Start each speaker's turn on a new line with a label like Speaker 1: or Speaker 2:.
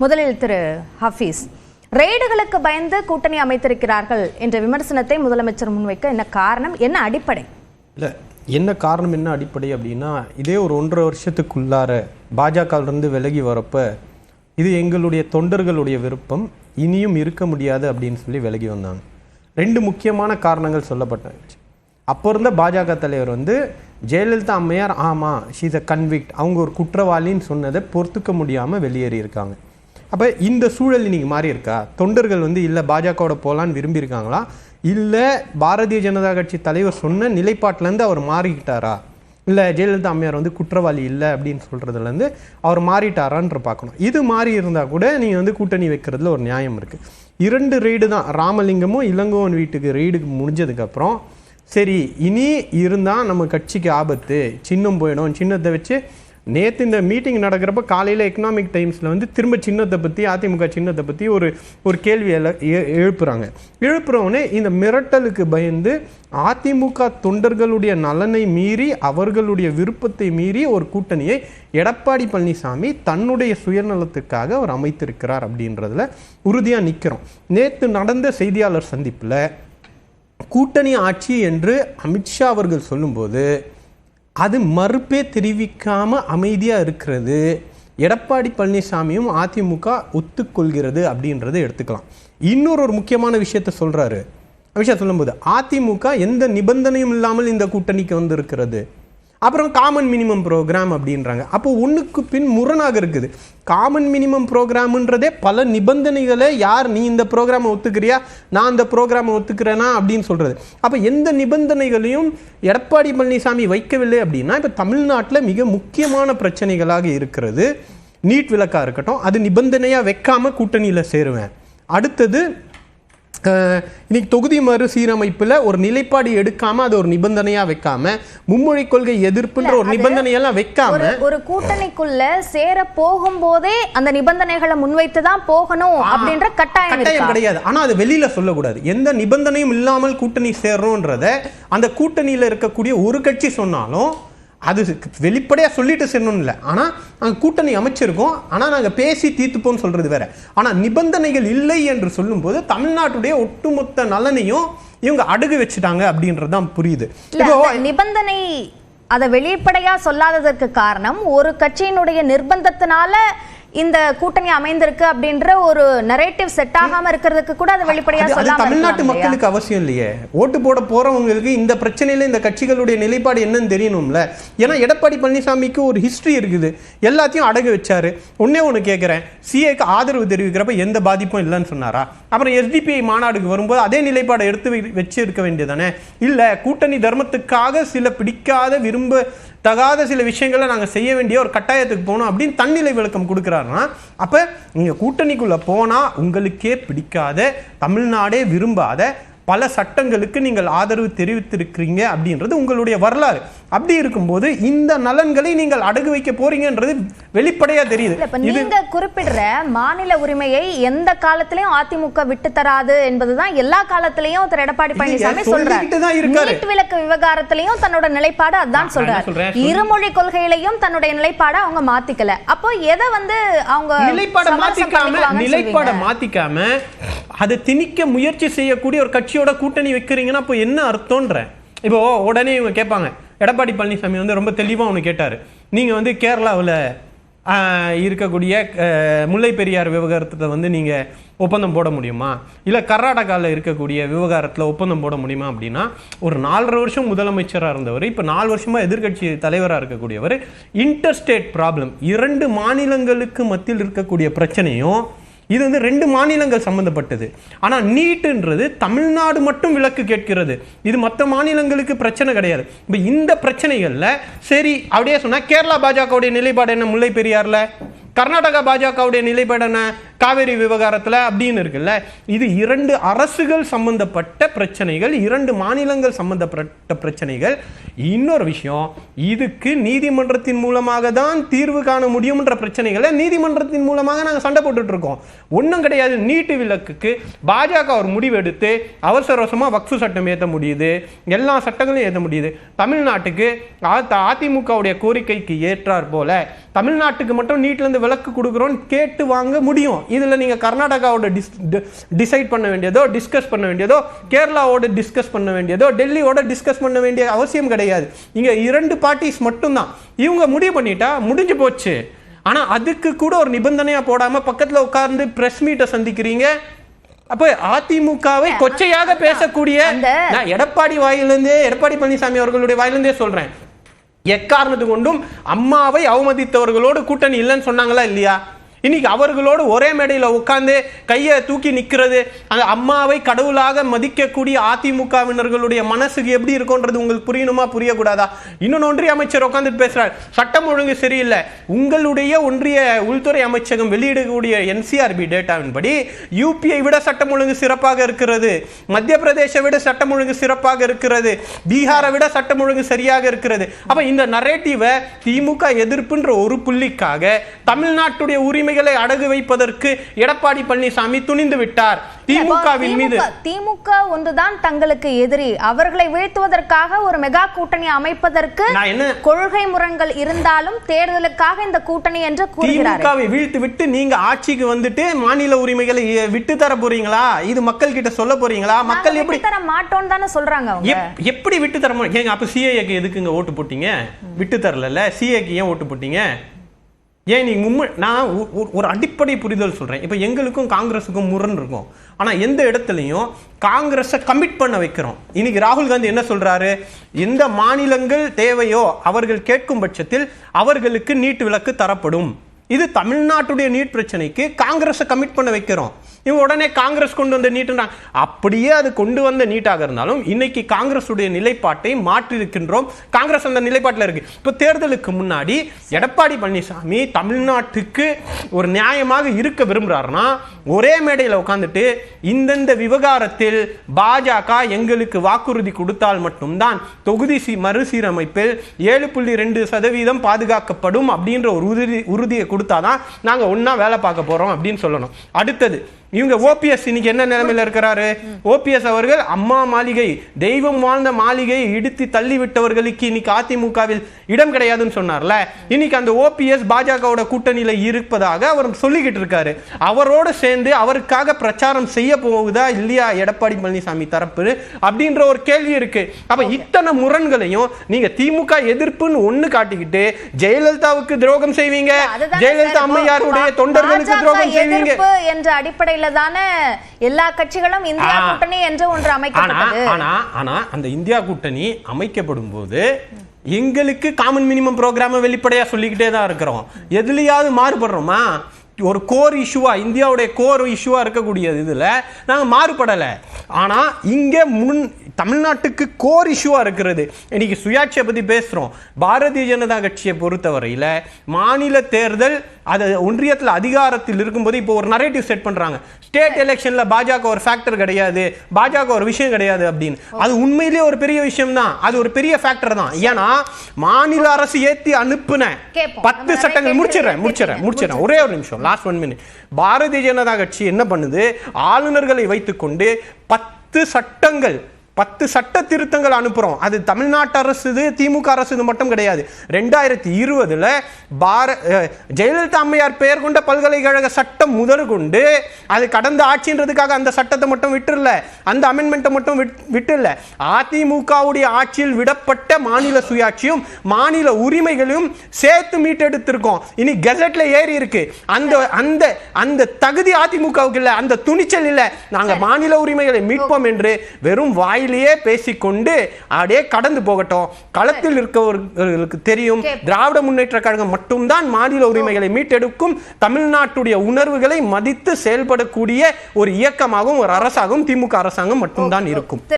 Speaker 1: முதலில் திரு ஹஃபீஸ் ரெய்டுகளுக்கு பயந்து கூட்டணி அமைத்திருக்கிறார்கள் என்ற விமர்சனத்தை முதலமைச்சர் முன்வைக்க என்ன காரணம் என்ன அடிப்படை?
Speaker 2: இல்லை என்ன காரணம் என்ன அடிப்படை அப்படின்னா இதே ஒரு ஒன்றரை வருஷத்துக்குள்ளார பாஜகவிலிருந்து விலகி வரப்ப இது எங்களுடைய தொண்டர்களுடைய விருப்பம் இனியும் இருக்க முடியாது அப்படின்னு சொல்லி விலகி வந்தாங்க. ரெண்டு முக்கியமான காரணங்கள் சொல்லப்பட்டாச்சு. அப்போ இருந்த பாஜக தலைவர் வந்து ஜெயலலிதா அம்மையார் ஆமாம் ஷீஸ் அ கன்விக்ட் அவங்க ஒரு குற்றவாளின்னு சொன்னதை பொறுத்துக்க முடியாமல் வெளியேறி இருக்காங்க அப்போ இந்த சூழல் இன்னைக்கு மாறி இருக்கா தொண்டர்கள் வந்து இல்லை பாஜகவோட போகலான்னு விரும்பியிருக்காங்களா? இல்லை பாரதிய ஜனதா கட்சி தலைவர் சொன்ன நிலைப்பாட்டிலேருந்து அவர் மாறிக்கிட்டாரா? இல்லை ஜெயலலிதா அம்மையார் வந்து குற்றவாளி இல்லை? அப்படின்னு சொல்கிறதுலேருந்து அவர் மாறிட்டாரான்ற பார்க்கணும். இது மாறி இருந்தால் கூட நீங்கள் வந்து கூட்டணி வைக்கிறதுல ஒரு நியாயம் இருக்குது இரண்டு ரெய்டு தான். ராமலிங்கமும் இளங்கோவன் வீட்டுக்கு ரெய்டுக்கு முடிஞ்சதுக்கப்புறம் சரி இனி இருந்தால் நம்ம கட்சிக்கு ஆபத்து சின்னம் போயிடும். சின்னத்தை வச்சு நேற்று இந்த மீட்டிங் நடக்கிறப்ப காலையில் எக்கனாமிக் டைம்ஸில் வந்து திரும்ப சின்னத்தை பற்றி அதிமுக சின்னத்தை பற்றி ஒரு ஒரு கேள்வி எ- எழுப்புறாங்க. எழுப்புறவுடனே இந்த மிரட்டலுக்கு பயந்து அதிமுக தொண்டர்களுடைய நலனை மீறி அவர்களுடைய விருப்பத்தை மீறி ஒரு கூட்டணியை எடப்பாடி பழனிசாமி தன்னுடைய சுயநலத்துக்காக அவர் அமைத்திருக்கிறார் அப்படின்றதுல உறுதியாக நிற்கிறோம் நேற்று நடந்த செய்தியாளர் சந்திப்பில் கூட்டணி ஆட்சி என்று அமித்ஷா அவர்கள் சொல்லும்போது அது மறுப்பே தெரிவிக்காமல் அமைதியாக இருக்கிறது. எடப்பாடி பழனிசாமியும் அதிமுக ஒத்துக்கொள்கிறது அப்படின்றத எடுத்துக்கலாம். இன்னொரு ஒரு முக்கியமான விஷயத்த சொல்கிறாரு விஷயம் சொல்லும்போது அதிமுக எந்த நிபந்தனையும் இல்லாமல் இந்த கூட்டணிக்கு வந்திருக்கிறது. அப்புறம் காமன் மினிமம் ப்ரோக்ராம் அப்படின்றாங்க. அப்போ ஒன்றுக்கு பின் முரணாக இருக்குது. காமன் மினிமம் ப்ரோக்ராம்ன்றதே பல நிபந்தனைகளை யார் நீ இந்த ப்ரோக்ராமை ஒத்துக்கிறியா? நான் இந்த ப்ரோக்ராமை ஒத்துக்கிறேனா? அப்படின்னு சொல்கிறது அப்போ எந்த நிபந்தனைகளையும் எடப்பாடி பழனிசாமி வைக்கவில்லை அப்படின்னா இப்போ தமிழ்நாட்டில் மிக முக்கியமான பிரச்சனைகளாக இருக்கிறது. நீட் விளக்காக இருக்கட்டும் அது நிபந்தனையாக வைக்காமல் கூட்டணியில் சேருவேன். அடுத்தது இன்னைக்கு தொகுதி மறுசீரமைப்புல ஒரு நிலைப்பாடு எடுக்காம அது ஒரு நிபந்தனையா வைக்காம மும்மொழி கொள்கை எதிர்ப்புன்ற ஒரு நிபந்தனையெல்லாம் வைக்காம
Speaker 1: ஒரு கூட்டணிக்குள்ள சேர போகும்போதே அந்த நிபந்தனைகளை முன்வைத்து தான் போகணும் அப்படின்ற கட்டாயம்
Speaker 2: கட்டாயம் கிடையாது. ஆனா அது வெளியில சொல்லக்கூடாது. எந்த நிபந்தனையும் இல்லாமல் கூட்டணி சேர்றோன்றத அந்த கூட்டணியில இருக்கக்கூடிய ஒரு கட்சி சொன்னாலும் அது வெளிப்படையா சொல்லிட்டு சேரணும் இல்லை. ஆனா நாங்க கூட்டணி அமைச்சிருக்கோம். ஆனா நாங்க பேசி தீர்த்துப்போம்னு சொல்றது வேற. ஆனா நிபந்தனைகள் இல்லை என்று சொல்லும்போது தமிழ்நாட்டுடைய ஒட்டுமொத்த நலனையும் இவங்க அடகு வச்சுட்டாங்க அப்படின்றது தான் புரியுது.
Speaker 1: நிபந்தனை அதை வெளிப்படையா சொல்லாததற்கு காரணம் ஒரு கட்சியினுடைய நிர்பந்தத்தினால இந்த கூட்டணி அமைந்திருக்கு அப்படின்ற ஒரு நரேட்டிவ் செட் ஆகாம இருக்கிறதுக்கு கூட அதை வெளிப்படையா சொல்லாம
Speaker 2: தமிழ்நாட்டு? மக்களுக்கு அவசியம் இல்லையே. ஓட்டு போட போறவங்களுக்கு இந்த பிரச்சனையில இந்த கட்சிகளுடைய நிலைப்பாடு என்னன்னு தெரியணும்ல. ஏன்னா எடப்பாடி பழனிசாமிக்கு ஒரு ஹிஸ்டரி இருக்குது. எல்லாத்தையும் அடகு வச்சாரு. ஒன்னே ஒன்று கேட்குறேன் சிஏக்கு ஆதரவு தெரிவிக்கிறப்ப எந்த பாதிப்பும் இல்லைன்னு சொன்னாரா? அப்புறம் எஸ்டிபிஐ மாநாடுக்கு வரும்போது அதே நிலைப்பாடை எடுத்து வச்சு இருக்க வேண்டியதானே இல்ல கூட்டணி தர்மத்துக்காக சில பிடிக்காத விரும்ப தகாத சில விஷயங்களை நாங்கள் செய்ய வேண்டிய ஒரு கட்டாயத்துக்கு போகணும் அப்படின்னு தன்னிலை விளக்கம் கொடுக்குறாருன்னா அப்போ நீங்கள் கூட்டணிக்குள்ளே போனால் உங்களுக்கே பிடிக்காத தமிழ்நாடே விரும்பாத பல சட்டங்களுக்கு நீங்கள் ஆதரவு தெரிவித்திருக்கிறீங்க அப்படின்றது உங்களுடைய வரலாறு. அப்படி இருக்கும்போது இந்த நலன்களை நீங்கள் அடகு வைக்க போறீங்கன்றது வெளிப்படையா தெரியுது
Speaker 1: நீங்க குறிப்பிடுற மாநில உரிமையை எந்த காலத்திலயும் அதிமுக விட்டு தராது என்பதுதான் எல்லா காலத்திலயும் திரு எடப்பாடி பழனிசாமி சொல்றாரு. நீட் விலக்கு விவகாரத்திலையும் தன்னோட நிலைப்பாடு அதான் சொல்றாரு
Speaker 2: சொல்றேன்?
Speaker 1: இருமொழி கொள்கையிலையும் தன்னுடைய நிலைப்பாடை அவங்க மாத்திக்கல அப்போ எதை வந்து அவங்க
Speaker 2: நிலைப்பாட மாத்திக்காம நிலைப்பாட? மாத்திக்காம அதை திணிக்க முயற்சி செய்யக்கூடிய ஒரு கட்சியோட கூட்டணி வைக்கிறீங்கன்னா அப்போ என்ன அர்த்தம்ன்ற இப்போ உடனே இவங்க கேட்பாங்க எடப்பாடி பழனிசாமி வந்து ரொம்ப தெளிவாக ஒன்று கேட்டார். நீங்கள் வந்து கேரளாவில் இருக்கக்கூடிய முல்லை பெரியார் விவகாரத்தை வந்து நீங்கள் ஒப்பந்தம் போட முடியுமா? இல்லை கர்நாடகாவில் இருக்கக்கூடிய விவகாரத்தில் ஒப்பந்தம் போட முடியுமா அப்படின்னா ஒரு நாலரை வருஷம் முதலமைச்சராக இருந்தவர் இப்போ நாலு வருஷமாக எதிர்க்கட்சி தலைவராக இருக்கக்கூடியவர் இன்டர்ஸ்டேட் ப்ராப்ளம் இரண்டு மாநிலங்களுக்கு மத்தியில் இருக்கக்கூடிய பிரச்சனையும் இது வந்து ரெண்டு மாநிலங்கள் சம்மந்தப்பட்டது ஆனால் நீட்டுன்றது தமிழ்நாடு மட்டும் விலக்கு கேட்கிறது. இது மற்ற மாநிலங்களுக்கு பிரச்சனை கிடையாது. இப்போ இந்த பிரச்சனைகளில் சரி அப்படியே சொன்னால் கேரளா பாஜகவுடைய நிலைப்பாடு என்ன முல்லை பெரியாரில்? கர்நாடகா பாஜகவுடைய நிலைப்பாடு என்ன? காவேரி விவகாரத்தில் அப்படின்னு இருக்குல்ல இது இரண்டு அரசுகள் சம்பந்தப்பட்ட பிரச்சனைகள் இரண்டு மாநிலங்கள் சம்பந்தப்பட்ட பிரச்சனைகள். இன்னொரு விஷயம் இதுக்கு நீதிமன்றத்தின் மூலமாக தான் தீர்வு காண முடியும்ன்ற பிரச்சனைகளை நீதிமன்றத்தின் மூலமாக நாங்கள் சண்டை போட்டுட்டு இருக்கோம். ஒன்றும் கிடையாது நீட்டு விளக்குக்கு பாஜக ஒரு முடிவெடுத்து அவசர அவசரமாக வக்ஃபு சட்டம் ஏற்ற முடியுது எல்லா சட்டங்களையும் ஏற்ற முடியுது. தமிழ்நாட்டுக்கு அதிமுகவுடைய கோரிக்கைக்கு ஏற்றார் போல தமிழ்நாட்டுக்கு மட்டும் நீட்டிலேருந்து விளக்கு கொடுக்குறோன்னு கேட்டு வாங்க முடியும். இதுல நீங்க கர்நாடகாவோட டிசைட் பண்ண வேண்டியதோ டிஸ்கஸ் பண்ண வேண்டியதோ கேரளாவோட டிஸ்கஸ் பண்ண வேண்டியதோ டெல்லியோட டிஸ்கஸ் பண்ண வேண்டிய அவசியம் கிடையாது. இங்க இரண்டு பார்ட்டிஸ் மட்டும்தான். இவங்க முடிவு பண்ணிட்டா முடிஞ்சு போச்சு. ஆனா அதுக்கு கூட ஒரு நிபந்தனையா போடாம பக்கத்துல உட்கார்ந்து பிரஸ் மீட்டை சந்திக்கிறீங்க. அப்ப அதிமுகவை கொச்சையாக பேசக்கூடிய நான் எடப்பாடி வாயிலிருந்தே எடப்பாடி பழனிசாமி அவர்களுடைய வாயிலிருந்தே சொல்றேன். எக்காரணத்து கொண்டும் அம்மாவை அவமதித்தவர்களோடு கூட்டணி இல்லைன்னு சொன்னாங்களா இல்லையா? இன்னைக்கு அவர்களோடு ஒரே மேடையில் உட்கார்ந்து கையை தூக்கி நிற்கிறது அந்த அம்மாவை கடவுளாக மதிக்கக்கூடிய அதிமுகவினர்களுடைய மனசுக்கு எப்படி இருக்கும்ன்றது உங்களுக்கு புரியணுமா புரியக்கூடாதா? இன்னொன்று ஒன்றிய அமைச்சர் உட்காந்துட்டு பேசுறார். சட்டம் ஒழுங்கு சரியில்லை. உங்களுடைய ஒன்றிய உள்துறை அமைச்சகம் வெளியிடக்கூடிய என்சிஆர்பி டேட்டாவின்படி யூபிஐ விட சட்டம் ஒழுங்கு சிறப்பாக இருக்கிறது. மத்திய பிரதேச விட சட்டம் ஒழுங்கு சிறப்பாக இருக்கிறது. பீகாரை விட சட்டம் ஒழுங்கு சரியாக இருக்கிறது. அப்ப இந்த நரேட்டிவை திமுக எதிர்ப்புன்ற ஒரு புள்ளிக்காக தமிழ்நாட்டுடைய உரிமை உரிமைகளை அடகு வைப்பதற்கு எடப்பாடி பழனிசாமி துணிந்து விட்டார். திமுகவின் மீது
Speaker 1: திமுக ஒன்றுதான் தங்களுக்கு எதிரி. அவர்களை வீழ்த்துவதற்காக ஒரு மெகா கூட்டணி அமைப்பதற்கு கொள்கை முரண்கள் இருந்தாலும் தேர்தலுக்காக இந்த கூட்டணி என்று
Speaker 2: திமுகவை வீழ்த்து விட்டு நீங்க ஆட்சிக்கு வந்துட்டு மாநில உரிமைகளை விட்டு தர போறீங்களா? இது மக்கள் கிட்ட சொல்ல போறீங்களா? மக்கள் எப்படி
Speaker 1: தர மாட்டோம்னு தானே சொல்றாங்க
Speaker 2: எப்படி விட்டு தர ஏங்க அப்ப சிஏக்கு எதுக்குங்க ஓட்டு போட்டீங்க? விட்டு தரல சிஏக்கு ஏன் ஓட்டு போட்டீங்க? ஏன் நீங்கள் மும்ம நான் ஒரு அடிப்படை புரிதல் சொல்கிறேன் இப்போ எங்களுக்கும் காங்கிரஸுக்கும் முரண் இருக்கும். ஆனால் எந்த இடத்துலையும் காங்கிரஸை கமிட் பண்ண வைக்கிறோம். இன்னைக்கு ராகுல் காந்தி என்ன சொல்கிறாரு எந்த மாநிலங்கள் தேவையோ? அவர்கள் கேட்கும் பட்சத்தில் அவர்களுக்கு நீட் விலக்கு தரப்படும். இது தமிழ்நாட்டுடைய நீட் பிரச்சனைக்கு காங்கிரஸை கமிட் பண்ண வைக்கிறோம். இவங்க உடனே காங்கிரஸ் கொண்டு வந்த நீட்டுன்றாங்க அப்படியே அது கொண்டு வந்த நீட்டாக இருந்தாலும் இன்னைக்கு காங்கிரஸுடைய நிலைப்பாட்டை மாற்றிருக்கின்றோம் காங்கிரஸ் அந்த நிலைப்பாட்டில் இருக்கு. இப்போ தேர்தலுக்கு முன்னாடி எடப்பாடி பழனிசாமி தமிழ்நாட்டுக்கு ஒரு நியாயமாக இருக்க விரும்புறாருன்னா ஒரே மேடையில் உட்காந்துட்டு இந்தந்த விவகாரத்தில் பாஜக எங்களுக்கு வாக்குறுதி கொடுத்தால் மட்டும்தான் தொகுதி சி மறுசீரமைப்பில் ஏழு புள்ளி ரெண்டு சதவீதம் பாதுகாக்கப்படும் அப்படின்ற ஒரு உறுதி உறுதியை கொடுத்தாதான் நாங்கள் ஒன்றா வேலை பார்க்க போகிறோம் அப்படின்னு சொல்லணும். அடுத்தது இவங்க ஓபிஎஸ் இன்னைக்கு என்ன நிலைமையில் இருக்கிறாரு? ஓபிஎஸ் அவர்கள் அம்மா மாளிகை தெய்வம் வாழ்ந்த மாளிகையை இடித்து தள்ளி விட்டவர்களுக்கு இன்னைக்கு அதிமுகவில் இடம் கிடையாதுன்னு சொன்னார்ல. இன்னைக்கு அந்த ஓபிஎஸ் பாஜகவோட கூட்டணியில் இருப்பதாக அவர் சொல்லிக்கிட்டு இருக்காரு. அவரோடு சேர்ந்து அவருக்காக பிரச்சாரம் செய்ய போகுதா இல்லையா? எடப்பாடி பழனிசாமி தரப்பு அப்படின்ற ஒரு கேள்வி இருக்கு. அப்ப இத்தனை முரண்களையும் நீங்க திமுக எதிர்ப்புன்னு ஒண்ணு காட்டிக்கிட்டு ஜெயலலிதாவுக்கு துரோகம் செய்வீங்க. ஜெயலலிதா அம்மையாருடைய தொண்டர்களுக்கு துரோகம் செய்வீங்க.
Speaker 1: என்ற அடிப்படையில தானே எல்லா கட்சிகளும் இந்தியா. கூட்டணி என்று ஒன்று அமைக்கப்பட்டது.
Speaker 2: ஆனா ஆனா அந்த இந்தியா கூட்டணி அமைக்கப்படும் போது எங்களுக்கு காமன் மினிமம் ப்ரோக்ராம வெளிப்படையா சொல்லிக்கிட்டே தான் இருக்கிறோம். எதுலயாவது மாறுபடுறோமா? ஒரு கோர் இஷ்யூவாக இந்தியாவுடைய கோர் இஷ்யூவாக இருக்கக்கூடியது இதில். நாங்கள் மாறுபடலை. ஆனால் இங்கே முன் தமிழ்நாட்டுக்கு கோர் இஷ்யூவா இருக்கிறது. இன்னைக்கு சுயாட்சியை பத்தி பேசுறோம். பாரதிய ஜனதா கட்சியை பொறுத்தவரையில மாநில தேர்தல் அது ஒன்றியத்தில் அதிகாரத்தில் இருக்கும்போது இப்போ ஒரு நரேட்டிவ் செட் பண்றாங்க. ஸ்டேட் எலெக்ஷன்ல பாஜக ஒரு ஃபேக்டர் கிடையாது. பாஜக ஒரு விஷயம் கிடையாது அப்படின்னு. அது உண்மையிலேயே ஒரு பெரிய விஷயம் தான் அது ஒரு பெரிய ஃபேக்டர் தான். ஏன்னா மாநில அரசு ஏத்தி அனுப்புன
Speaker 1: கேட்போம்.
Speaker 2: பத்து சட்டங்கள் முடிச்சிடுறேன் முடிச்சிடுறேன். முடிச்சிடுறேன். ஒரே ஒரு நிமிஷம் last one minute Bharatiya Janata கட்சி என்ன பண்ணுது? ஆளுநர்களை வைத்துக்கொண்டு பத்து சட்டங்கள் பத்து சட்ட திருத்தங்கள் அனுப்புறோம். அது தமிழ்நாட்டு அரசு இது திமுக அரசு இது மட்டும் கிடையாது. ரெண்டாயிரத்தி இருபதுல பார ஜெயலலிதா அம்மையார் பெயர் கொண்ட பல்கலைக்கழக சட்டம் முதற்கொண்டு அது கடந்த ஆட்சின்றதுக்காக அந்த சட்டத்தை மட்டும் விட்டுறல. அந்த அமெண்ட்மெண்ட்டை மட்டும் விட்- விட்டுல. அதிமுகவுடைய ஆட்சியில் விடப்பட்ட மாநில சுயாட்சியும் மாநில உரிமைகளையும் சேர்த்து மீட்டெடுத்திருக்கோம். இனி கெசட்ல ஏறி இருக்கு. அந்த அந்த அந்த தகுதி அதிமுகவுக்கு இல்ல அந்த துணிச்சல் இல்ல. நாங்க மாநில உரிமைகளை மீட்போம் என்று வெறும் வாயிலேயே பேசிக்கொண்டு அப்படியே கடந்து போகட்டும். களத்தில் இருக்கவர்களுக்கு தெரியும். திராவிட முன்னேற்ற கழகம் மட்டும்தான் மாநில உரிமைகளை மீட்டெடுக்கும் தமிழ்நாட்டுடைய உணர்வுகளை மதித்து செயல்படக்கூடிய ஒரு இயக்கமாகவும் ஒரு அரசாகவும் திமுக அரசாங்கம் மட்டும்தான் இருக்கும்.